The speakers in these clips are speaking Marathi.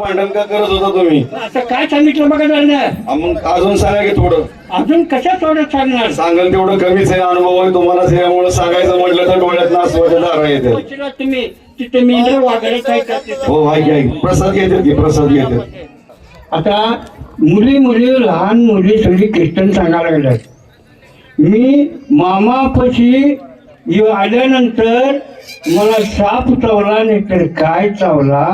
भांडण का करत होता तुम्ही. आता काय सांगितलं हा, मग अजून सांगा की थोडं. अजून कशा थोडं सांगणार? सांगाल तेवढं कमीच आहे अनुभव आहे तुम्हाला त्यामुळे सांगायचं म्हटलं तर डोळ्यात नासवाच्या दारा येते. तुम्ही तिथे मी वागडे काय करते? हो ऐक ऐक. प्रसाद घेतात की प्रसाद घेतात आता मुली मुली लहान मुली सगळी कीर्तन सांगायला लागल्यात. मी मामापाशी येऊ आल्यानंतर मला साप चावला नाही तर काय चावला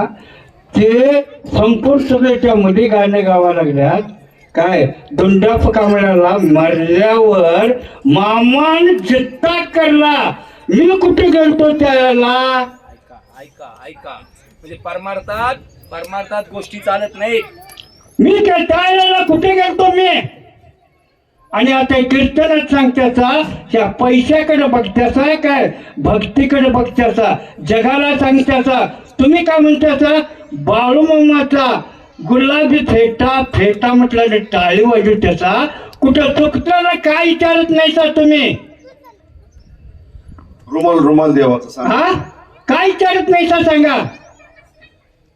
ते संपूर्ण सगळे त्यामध्ये गाणं गावा लागल्यात. काय? दोंडाप कांबळ्याला मरल्यावर मामान जित्ता करला. मी कुठे गेलतो त्याला? ऐका ऐका ऐका. म्हणजे परमार्थात परमार्थात गोष्टी चालत नाहीत. मी त्या टाळायला कुठे गेलतो मी? आणि आता कीर्तनात सांगत्याचा त्या पैशाकडे बघत्याचा काय? भक्तीकडे बघत्याचा जगाला सांगत्याचा. तुम्ही काय म्हणत्याचा? बाळूमामाचा गुलाबी फेटा फेटा म्हटलं टाळी वाजू त्याचा. कुठं चुकताना काय विचारत नाही का तुम्ही? रुमाल रुमाल देवाचा सांग. हा? काय विचारत नाही का सांगा.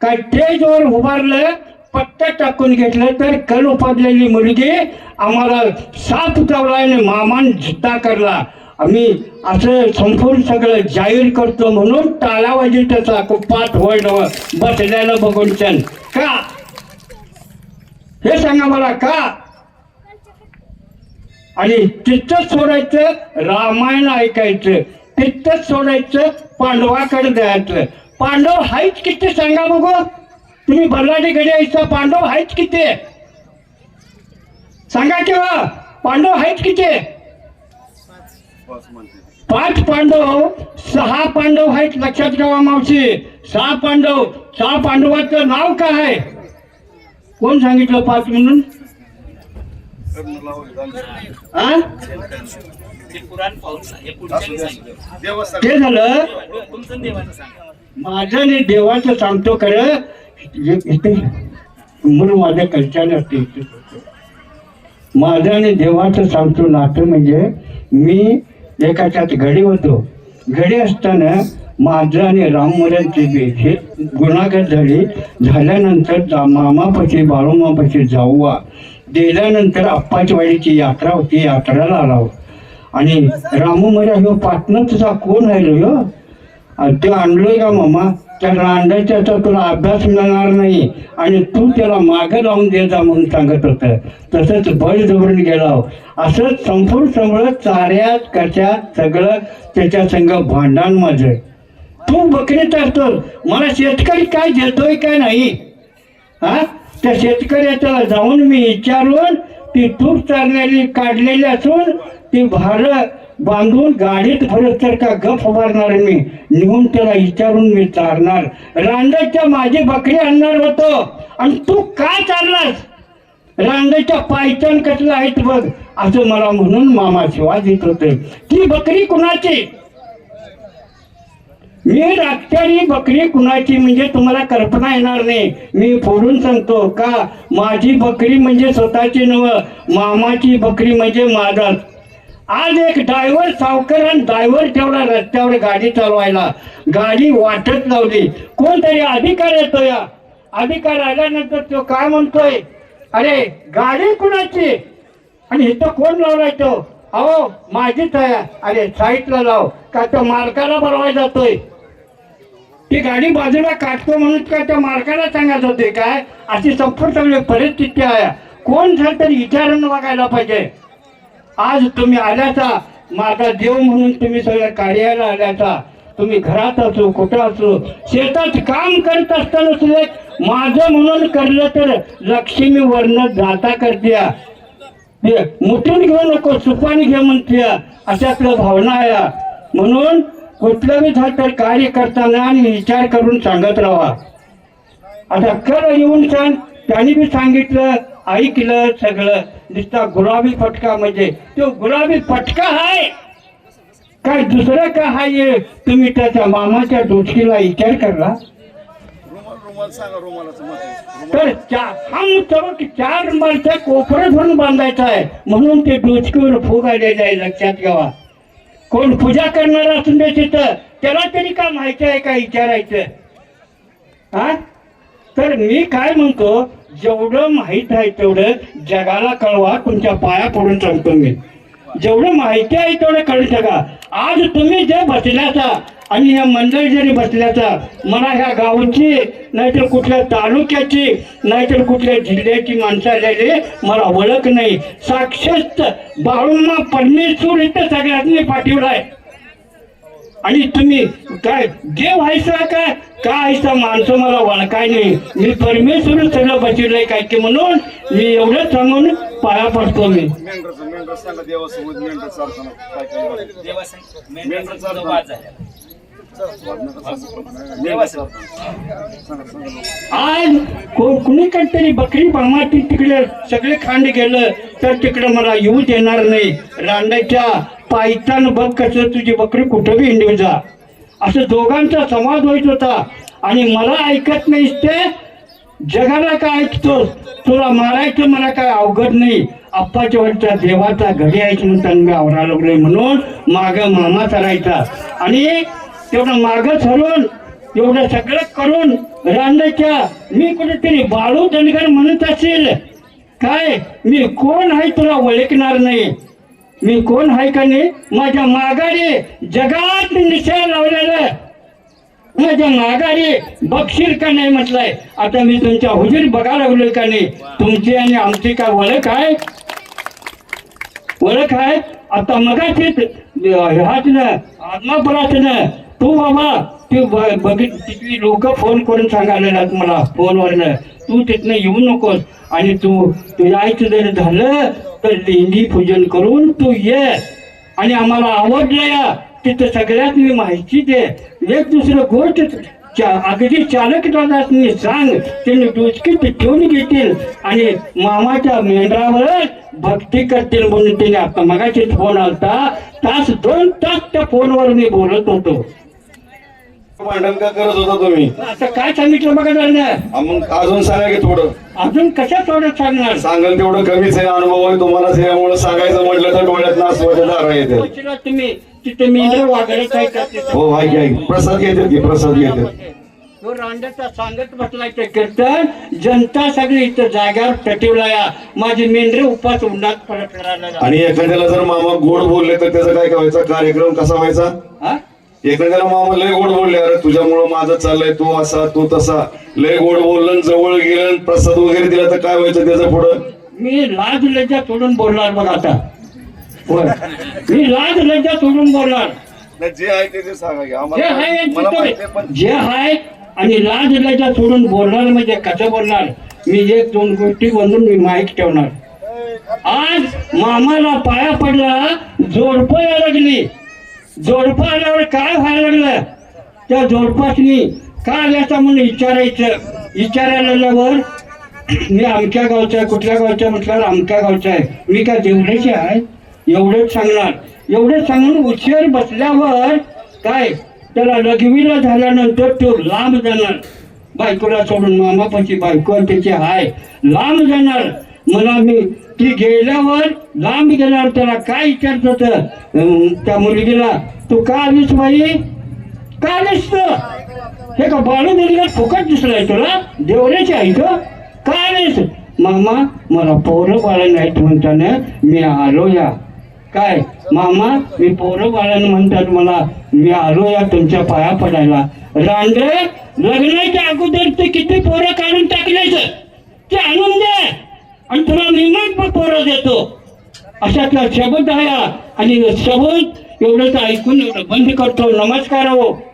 काय स्टेजवर उभारलं पट्ट्या टाकून घेतलं तर कल उपाडलेली मुलगी आम्हाला साप चावला आणि मामान जित्ता करला. आम्ही असं संपूर्ण सगळं जाहीर करतो म्हणून टाळा त्याचा कुपात होय नव बसल्याला बघून त्यान का? हे सांगा मला का? आणि तिथंच सोडायचं रामायण ऐकायचं तिथंच सोडायचं पांडवाकडे द्यायचं पांडव हायच किती सांगा बघू. तुम्ही भरलाडी घडी यायचा पांडव हायच किती? सांगा केव्हा हो, पांडव हायच किती? पाच पांडव सहा पांडव आहेत लक्षात ठेवा मावशी. सहा पांडव सहा पांडवाचं नाव काय आहे? कोण सांगितलं पाच म्हणून? हा ते झालं? माझं आणि देवाचं सांगतो खरं. मूळ माझ्या कल्चर असते. माझं आणि देवाचं सांगतो नातं म्हणजे मी एकाच्यात घडी होतो. घडी असताना माझं आणि राममुरांची बीच हे गुणागत झाली झाल्यानंतर जा मामापाशी बाळूमापाशी जाऊवा. गेल्यानंतर आप्पाचवाडीची यात्रा होती. यात्राला आला हो. आणि रामू मला ह्यो पाटणचा कोण राहिलो ह्यो ते आणलोय का मामा? त्या तर तुला अभ्यास मिळणार नाही. आणि तू त्याला मागे लावून दे जा म्हणून सांगत होतं. तसंच बळ जवळून गेला असं संपूर्ण सगळं चाऱ्यात कशात सगळं त्याच्या संग भांडण माझं. तू बकरी असतो मला शेतकरी काय देतोय काय नाही? हा? त्या शेतकऱ्याच्याला जाऊन मी विचारून ती तूप चारलेली काढलेली असून ती भारत बांधून गाडीत भरत तर का गप मारणार मी? निघून त्याला विचारून मी चारणार. रांडाच्या माझी बकरी आणणार होतो. आणि तू काय चाललास रांगाच्या पायथन कसलं आहेत बघ. असं मला म्हणून मामा शिवाज येत होते. ती बकरी कुणाची? मी राखणारी बकरी कुणाची म्हणजे तुम्हाला कल्पना येणार नाही. मी फोडून सांगतो का? माझी बकरी म्हणजे स्वतःची नव मामाची बकरी म्हणजे माझाच. आज एक ड्रायव्हर सावकर आणि ड्रायव्हर ठेवला रस्त्यावर गाडी चालवायला. गाडी वाटत लावली कोणतरी अधिकार येतो या. अधिकार आल्यानंतर तो काय म्हणतोय? अरे गाडी कुणाची? आणि इथं कोण लावलाय तो? अहो माझीच आहे अरे साईडला लाव. का तो मालकाला बरवाय जातोय? ती गाडी बाजूला काढतो म्हणून का त्या मालकाला सांगत होते? काय? अशी संपूर्ण सगळी परिस्थिती आहे. कोण झालं तरी विचारून बघायला पाहिजे? आज तुम्ही आल्याचा माझा देव म्हणून तुम्ही सगळ्या कार्याला आल्याचा. तुम्ही घरात असो कुठं असो शेतात काम करत असताना सुद्धा माझं म्हणून करलं तर लक्ष्मी वर्ण जाता करत्या. मुठून घेऊ नको सुपाने घे म्हणते अशातलं भावना आहे. म्हणून कुठलंही झालं तर कार्य करताना आणि विचार करून सांगत राहा. आता कर येऊन सांग त्यांनी बी सांगितलं. ऐकलं सगळं. नुसता गुलाबी फटका म्हणजे. तो गुलाबी फटका आहे काय दुसरं का आहे तुम्ही त्याच्या मामाच्या डोचकीला विचार करला महत्त्व तर चा- हा मुद्दा की चार माणसं कोपरं धरून बांधायचं आहे. म्हणून ते डोचकीवर फुग आलेले आहे लक्षात घ्यावा. कोण पूजा करणार असून तिथं त्याला तरी का माहिती आहे का विचारायचं? हा? तर मी काय म्हणतो जेवढं माहीत आहे तेवढं जगाला कळवा तुमच्या पाया पडून सांगतो मी जेवढं माहिती आहे तेवढं कळू शका आज तुम्ही जे बसल्याचा आणि ह्या मंडळी जरी बसल्याचा मला ह्या गावची नाहीतर कुठल्या तालुक्याची नाहीतर कुठल्या जिल्ह्याची माणसं आलेली मला ओळख नाही. साक्षात बाळूमा परमेश्वर इथं सगळ्यांनी पाठवला आहे आणि तुम्ही काय जे व्हायचं काय? काय व्हायचं माणसं मला ओळखाय नाही? मी परमेश्वर सगळं बसवलंय काय की म्हणून मी एवढं सांगून पाया पडतो मी. आज को- कुणीकडे तरी बकरी बामाची तिकडे सगळे खांड गेलं तर तिकडे मला येऊ देणार नाही. रांडाच्या पायतान बघ कसं तुझी बकरी कुठं बी हिंडून जा. असं दोघांचा संवाद होत होता. आणि मला ऐकत नाहीस ते. जगाला काय ऐकतोस तुला मारायचं मला काय अवघड नाही. आप्पाच्या वरच्या देवाचा घरी यायचं म्हणतात मी आवरा लागलोय म्हणून माग मामा करायचा आणि तेवढं माग सरून एवढं सगळं करून रांदायच्या मी कुठेतरी बाळू धनगर म्हणत असेल. काय? मी कोण आहे तुला ओळखणार नाही? मी कोण आहे का नाही? माझ्या माघारी जगात निशा लावलेलं माझ्या माघारी बक्षीर का नाही म्हटलंय? आता मी तुमच्या हुजूर बघायला लागलोय का नाही? तुमची आणि आमची काय ओळख आहे? ओळख आहे? आता मगाशीच ह्याचं ना ना तू बाबा तू ब- बघित तिथली लोक फोन करून सांगायला मला फोनवरनं. तू तिथनं येऊ नकोस. आणि तू तुझ्या यायचं जर झालं तर लेंडी पूजन करून तू ये. आणि आम्हाला आवडलं या. तिथं सगळ्यात मी माहिती दे. एक दुसरं गोष्ट चा- अगदी चालक दादासनी सांग. त्यांनी डुचकीत पिठवून घेतील. आणि मामाच्या मेंढरावरच भक्ती करतील म्हणून त्यांनी आता मगाशी फोन आलता. तास दोन तास त्या फोनवर मी बोलत होतो. भांडण का करत होता तुम्ही? आता काय सांगितलं बघा हा, मग अजून सांगा की थोडं. अजून कशा थोडं सांगणार? सांगाल तेवढं कमीच आहे अनुभव आहे तुम्हाला त्यामुळे सांगायचं म्हटलं तर डोळ्यात नासवाच्या दारा येते. पोचला तुम्ही तिथे का तिथं? हो ऐक ऐक. प्रसाद घेतात की प्रसाद घेतात? तो रांड्याचा सांगत बसलाय ते कीर्तन. जनता सगळी इथं जाग्यावर टटिवला या. माझी मेंढरे उपास उन्हात परत करायला लागली. आणि एखाद्याला जर मामा गोड बोलले तर त्याचा काय व्हायचा कार्यक्रम कसा व्हायचा? हा? एखाद्याला मामा लय गोड बोलले अरे तुझ्यामुळं माझं चाललंय तू असा तू तसा. लय गोड बोललं जवळ गेलं प्रसाद वगैरे दिला तर काय व्हायचं त्याचं पुढं? मी लाज लज्जा सोडून बोलणार बघ आता. मी लाज लज्जा सोडून बोलणार. जे आहे ते सांगा की जे आहे मला माहिती आहे, पण जे आहे आणि लाज लज्जा सोडून बोलणार म्हणजे कसं बोलणार? मी एक दोन गोष्टी बनवून मी माहीत ठेवणार. आज मामाला पाया पडला जोडप यायला लागली. जोडप आल्यावर काय व्हायला लागलं? त्या जोडपासनी का आल्याचा म्हणून विचारायचं. विचारायला आल्यावर मी अमक्या गावचा आहे कुठल्या गावचा म्हटल्यावर अमक्या गावचा आहे. मी काय देवड्याचे आहे? एवढंच सांगणार. एवढंच सांगून उशीर बसल्यावर काय? त्याला लघवीला झाल्यानंतर तो लांब जाणार. बायकोला सोडून मामापाची बायको आणि त्याची हाय लांब जाणार. मला मी ती गेल्यावर लांब गेल्यावर त्याला काय विचारत होत? त्या मुलगीला तू का आलीस बाई? का आलीस हे का बाळू मुलगा फुकट दिसलाय तुला? देवऱ्याची आई तो का आलीस? मामा मला पोरं बाळ नाहीत म्हणताना मी आलो या. काय? मामा मी पोरं बाळानं म्हणतात मला मी आलो या तुमच्या पाया पडायला. रांडे लग्नाच्या अगोदर ते किती पोरं काढून टाकल्याचं ते आणून द्या आणि तुला निर्णय पोरं देतो. अशातला शब्द आहे आणि शब्द एवढंच ऐकून एवढं बंद करतो. नमस्कार हो.